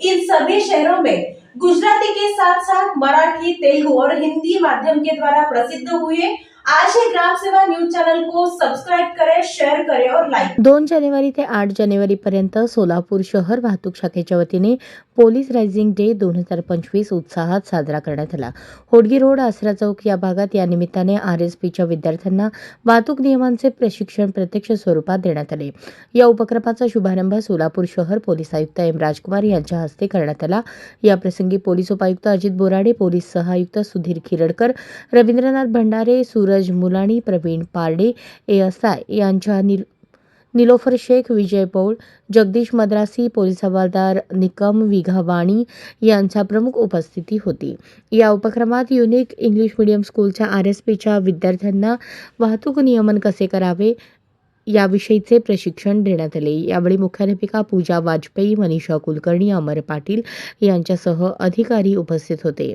In सभी शहरों में गुजराती के साथ साथ मराठी तेलुगु और हिंदी माध्यम के द्वारा प्रसिद्ध हुए आज ही ग्राम सेवा न्यूज को और दोन जानेवारी ते आठ जानेवारीपर्यंत सोलापूर शहर वाहतूक शाखेच्या वतीने पोलीस रायझिंग डे दोन हजार पंचवीस उत्साहात साजरा करण्यात आला. होडगी रोड आसरा चौक या भागात या निमित्ताने आर एस पीच्या विद्यार्थ्यांना वाहतूक नियमांचे प्रशिक्षण प्रत्यक्ष स्वरूपात देण्यात आले. या उपक्रमाचा शुभारंभ सोलापूर शहर पोलीस आयुक्त एम राजकुमार यांच्या हस्ते करण्यात आला. याप्रसंगी पोलीस उपायुक्त अजित बोराडे पोलीस सहायुक्त सुधीर खिरडकर रवींद्रनाथ भंडारे सूरज मुलाणी प्रवीण पारडे एएसआय यांच्या निल निलोफर शेख विजय पौळ जगदीश मद्रासी पोलीस हवालदार निकम विघावाणी यांच्या प्रमुख उपस्थिती होती. या उपक्रमात युनिक इंग्लिश मीडियम स्कूलच्या आर एस पीच्या विद्यार्थ्यांना वाहतूक नियमन कसे करावे याविषयीचे प्रशिक्षण देण्यात आले. यावेळी मुख्याध्यापिका पूजा वाजपेयी मनीषा कुलकर्णी अमर पाटील यांच्यासह अधिकारी उपस्थित होते.